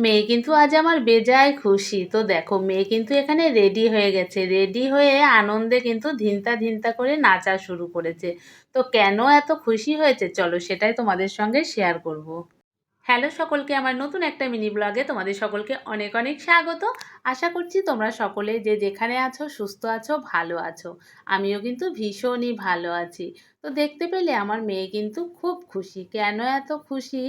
মেয়ে কিন্তু আজ আমার বেজায় খুশি। তো দেখো, মেয়ে কিন্তু এখানে রেডি হয়ে গেছে। রেডি হয়ে আনন্দে কিন্তু ধিনতা ধিনতা করে নাচা শুরু করেছে। তো কেন এত খুশি হয়েছে? চলো সেটাই তোমাদের সঙ্গে শেয়ার করব। হ্যালো সকলকে, আমার নতুন একটা মিনি ব্লগে তোমাদের সকলকে অনেক অনেক স্বাগত। আশা করছি তোমরা সকলে যে যেখানে আছো, সুস্থ আছো, ভালো আছো। আমিও কিন্তু ভীষণই ভালো আছি। তো দেখতে পেলে আমার মেয়ে কিন্তু খুব খুশি। কেন এত খুশি?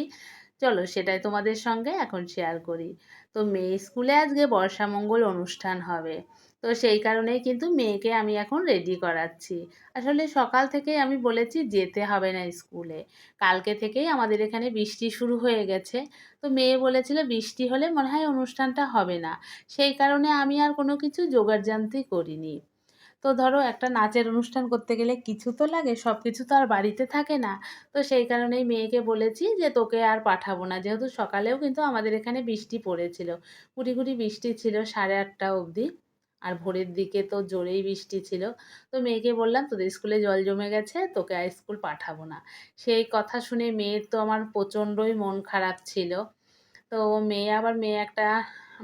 চলো সেটাই তোমাদের সঙ্গে এখন শেয়ার করি। তো মেয়ে স্কুলে আজকে বর্ষামঙ্গল অনুষ্ঠান হবে। তো সেই কারণেই কিন্তু মেয়েকে আমি এখন রেডি করাচ্ছি। আসলে সকাল থেকেই আমি বলেছি যেতে হবে না স্কুলে। কালকে থেকেই আমাদের এখানে বৃষ্টি শুরু হয়ে গেছে। তো মেয়ে বলেছিল বৃষ্টি হলে মনে হয় অনুষ্ঠানটা হবে না। সেই কারণে আমি আর কোনো কিছু জোগাড়জান্তি করিনি। তো ধরো একটা নাচের অনুষ্ঠান করতে গেলে কিছু তো লাগে সব কিছু তো আর বাড়িতে থাকে না। তো সেই কারণেই মেয়েকে বলেছি যে তোকে আর পাঠাবো না। যেহেতু সকালেও কিন্তু আমাদের এখানে বৃষ্টি পড়েছিল। গুটি গুটি বৃষ্টি ছিল সাড়ে আটটা অবধি। আর ভোরের দিকে তো জোরেই বৃষ্টি ছিল। তো মেয়েকে বললাম, তোদের স্কুলে জল জমে গেছে, তোকে আর স্কুল পাঠাবো না। সেই কথা শুনে মেয়ের তো আমার প্রচণ্ডই মন খারাপ ছিল। তো মেয়ে, আবার মেয়ে একটা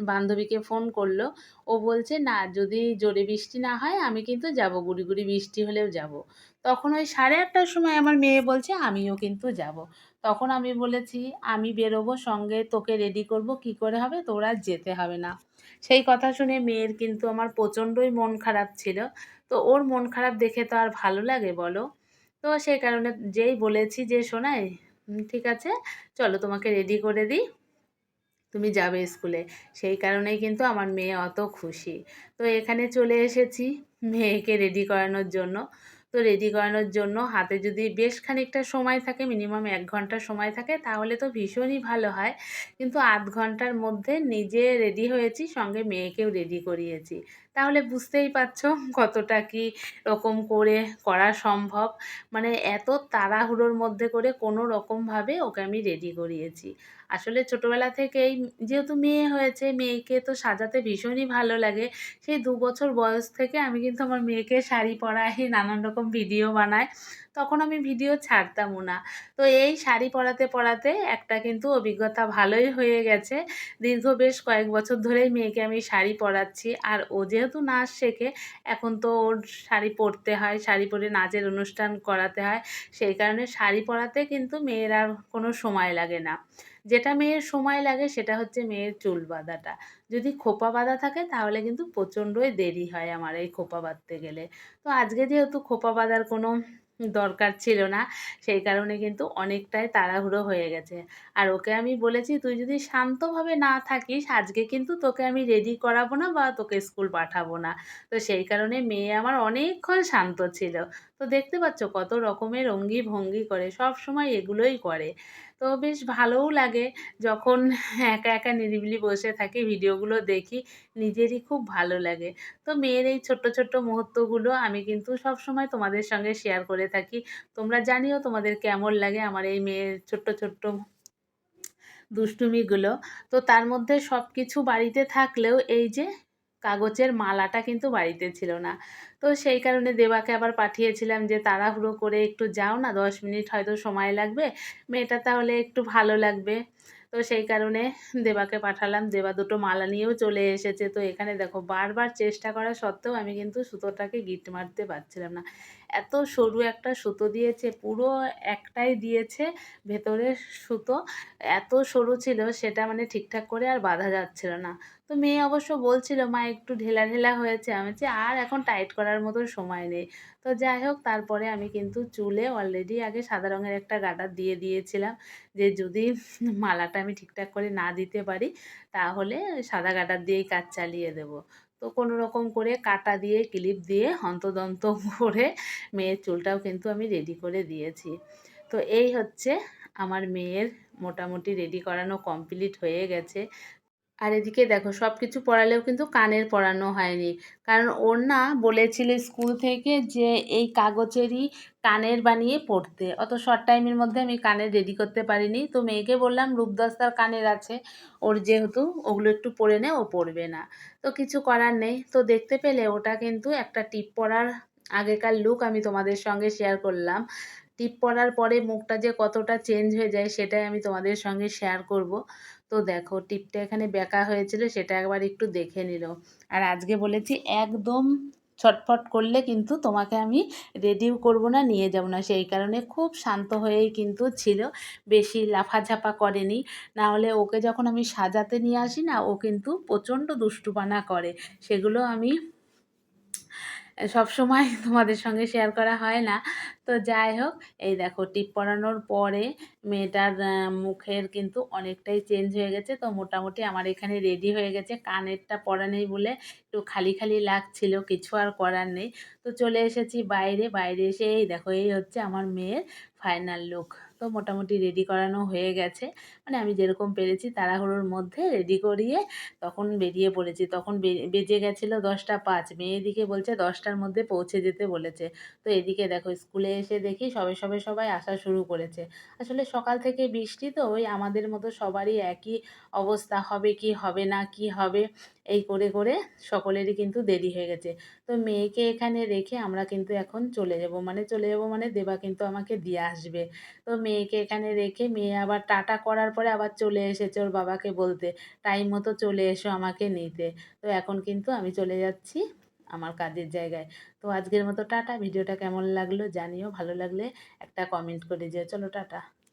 বান্ধবীকে ফোন করল। ও বলছে, না, যদি জোরে বৃষ্টি না হয়, আমি কিন্তু যাব। গুড়ি গুড়ি বৃষ্টি হলেও যাব। তখন ওই সাড়ে আটটার সময় আমার মেয়ে বলছে, আমিও কিন্তু যাব। তখন আমি বলেছি, আমি বেরোবো সঙ্গে, তোকে রেডি করব, কি করে হবে? তোরা যেতে হবে না। সেই কথা শুনে মেয়ের কিন্তু আমার প্রচণ্ডই মন খারাপ ছিল। তো ওর মন খারাপ দেখে তো আর ভালো লাগে বলো। তো সেই কারণে যেই বলেছি যে, শোনাই ঠিক আছে, চলো তোমাকে রেডি করে দিই। তুমি যাবে স্কুলে। সেই কারণেই কিন্তু আমার মেয়ে অত খুশি। তো এখানে চলে এসেছি মেয়েকে রেডি করানোর জন্য। তো রেডি করানোর জন্য হাতে যদি বেশ খানিকটা সময় থাকে মিনিমাম এক ঘণ্টা সময় থাকে, তাহলে তো ভীষণই ভালো হয়। কিন্তু আধ ঘণ্টার মধ্যে নিজে রেডি হয়েছি, সঙ্গে মেয়েকেও রেডি করিয়েছি। তাহলে বুঝতেই পারছ কতটা কি রকম করে করা সম্ভব। মানে এত তাড়াহুড়োর মধ্যে করে কোনো রকমভাবে ওকে আমি রেডি করিয়েছি। আসলে ছোটোবেলা থেকেই যেহেতু মেয়ে হয়েছে, মেয়েকে তো সাজাতে ভীষণই ভালো লাগে। সেই দু বছর বয়স থেকে আমি কিন্তু আমার মেয়েকে শাড়ি পরাই, নানান রকম ভিডিও বানাই তখন আমি ভিডিও ছাড়তামও না। তো এই শাড়ি পরাতে পরাতে একটা কিন্তু অভিজ্ঞতা ভালোই হয়ে গেছে। দীর্ঘ বেশ কয়েক বছর ধরেই মেয়েকে আমি শাড়ি পরাচ্ছি। আর ও যেহেতু নাচ শেখে, এখন তো ওর শাড়ি পরতে হয়, শাড়ি পরে নাচের অনুষ্ঠান করাতে হয়। সেই কারণে শাড়ি পরাতে কিন্তু মেয়ের আর কোনো সময় লাগে না। যেটা মেয়ের সময় লাগে সেটা হচ্ছে মেয়ের চুল বাঁধাটা। যদি খোপা বাঁধা থাকে তাহলে কিন্তু প্রচণ্ডই দেরি হয় আমার এই খোপা বাঁধতে গেলে। তো আজকে যেহেতু খোপা বাঁধার কোনো দরকার ছিল না, সেই কারণে কিন্তু অনেকটাই তাড়াহুড়ো হয়ে গেছে। আর ওকে আমি বলেছি, তুই যদি শান্তভাবে না থাকিস, আজকে কিন্তু তোকে আমি রেডি করাবো না বা তোকে স্কুল পাঠাবো না। তো সেই কারণে মেয়ে আমার অনেকক্ষণ শান্ত ছিল। তো দেখতে পাচ্ছ কত রকমের অঙ্গি ভঙ্গি করে সব সময় এগুলোই করে। তো বেশ ভালোও লাগে যখন একা একা নিরিবিলি বসে থাকি, ভিডিওগুলো দেখি, নিজেরই খুব ভালো লাগে। তো মেয়ের এই ছোট্ট ছোট্ট মুহূর্তগুলো আমি কিন্তু সব সময় তোমাদের সঙ্গে শেয়ার করে থাকি। তোমরা জানিও তোমাদের কেমন লাগে আমার এই মেয়ের ছোট্ট ছোট্ট দুষ্টুমিগুলো। তো তার মধ্যে সব কিছু বাড়িতে থাকলেও এই যে কাগজের মালাটা কিন্তু বাড়িতে ছিল না। তো সেই কারণে দেবাকে আবার পাঠিয়েছিলাম যে, তাড়াহুড়ো করে একটু যাও না, দশ মিনিট হয়তো সময় লাগবে, মেয়েটা তাহলে একটু ভালো লাগবে। তো সেই কারণে দেবাকে পাঠালাম। দেবা দুটো মালা নিয়েও চলে এসেছে। তো এখানে দেখো, বারবার চেষ্টা করা সত্ত্বেও আমি কিন্তু সুতোটাকে গিট মারতে পারছিলাম না। এত সরু একটা সুতো দিয়েছে, পুরো একটাই দিয়েছে ভেতরের সুতো। এত সরু ছিল, সেটা মানে ঠিকঠাক করে আর বাঁধা যাচ্ছিল না। তো মেয়ে অবশ্য বলছিল, মা, একটু ঢেলা ঢেলা হয়েছে। আমি যে আর এখন টাইট করার মতো সময় নেই। তো যাই হোক, তারপরে আমি কিন্তু চুলে অলরেডি আগে সাদা রঙের একটা গাডার দিয়ে দিয়েছিলাম যে যদি মালাটা আমি ঠিকঠাক করে না দিতে পারি, তাহলে সাদা গাডার দিয়েই কাজ চালিয়ে দেব। তো কোনো রকম করে কাটা দিয়ে, ক্লিপ দিয়ে, হন্তদন্ত করে মেয়ের চুলটাও কিন্তু আমি রেডি করে দিয়েছি। তো এই হচ্ছে আমার মেয়ের মোটামুটি রেডি করানো কমপ্লিট হয়ে গেছে। আর এদিকে দেখো সব কিছু পড়ালেও কিন্তু কানের পড়ানো হয়নি। কারণ ওর না বলেছিল স্কুল থেকে যে এই কাগজেরই কানের বানিয়ে পড়তে। অত শর্ট টাইমের মধ্যে আমি কানের রেডি করতে পারিনি। তো মেয়েকে বললাম রূপদস্তার কানের আছে। ওর যেহেতু ওগুলো একটু পরে নে, ও পড়বে না। তো কিছু করার নেই। তো দেখতে পেলে ওটা কিন্তু একটা টিপ পরার আগেকার লুক আমি তোমাদের সঙ্গে শেয়ার করলাম। টিপ পরার পরে মুখটা যে কতটা চেঞ্জ হয়ে যায়, সেটাই আমি তোমাদের সঙ্গে শেয়ার করব। তো দেখো টিপটা এখানে বেঁকা হয়েছিল, সেটা একবার একটু দেখে নিল। আর আজকে বলেছি একদম ছটফট করলে কিন্তু তোমাকে আমি রেডিও করব না, নিয়ে যাব না। সেই কারণে খুব শান্ত হয়েই কিন্তু ছিল, বেশি লাফাঝাপা করেনি। না হলে ওকে যখন আমি সাজাতে নিয়ে আসি না, ও কিন্তু প্রচণ্ড দুষ্টুপানা করে। সেগুলো আমি সব সময় তোমাদের সঙ্গে শেয়ার করা হয় না। তো যাই হোক, এই দেখো টিপ পরানোর পরে মেয়েটার মুখের কিন্তু অনেকটাই চেঞ্জ হয়ে গেছে। তো মোটামুটি আমার এখানে রেডি হয়ে গেছে। কানেরটা পরা নেই বলে একটু খালি খালি লাগছিল, কিছু আর করার নেই। তো চলে এসেছি বাইরে। বাইরে এসে এই দেখো, এই হচ্ছে আমার মেয়ের ফাইনাল লুক তো মোটামুটি রেডি করানো হয়ে গেছে। মানে আমি যেরকম পেরেছি তাড়াহুড়োর মধ্যে রেডি করিয়ে তখন বেরিয়ে পড়েছি। তখন বেজে গেছিল দশটা পাঁচ। মেয়ে দিকে বলছে দশটার মধ্যে পৌঁছে যেতে বলেছে। তো এদিকে দেখো, স্কুলে এসে দেখি সবে সবে সবাই আসা শুরু করেছে। আসলে সকাল থেকে বৃষ্টি তো ওই আমাদের মতো সবারই একই অবস্থা, হবে কি, হবে না, কি হবে, এই করে করে সকলেরই কিন্তু দেরি হয়ে গেছে। তো মেয়েকে এখানে রেখে আমরা কিন্তু এখন চলে যাব। মানে চলে যাব মানে দেবা কিন্তু আমাকে দিয়ে আসবে। তো মেয়েকে এখানে রেখে মেয়ে আবার টাটা করার পরে আবার চলে এসেছে ওর বাবাকে বলতে, টাইম মতো চলে এসো আমাকে নিতে। তো এখন কিন্তু আমি চলে যাচ্ছি। আমার কাজের জায়গায়। তো আজকের মতো টাটা। ভিডিওটা কেমন লাগল জানিও, ভালো লাগলে একটা কমেন্ট করে যেও চলো টাটা।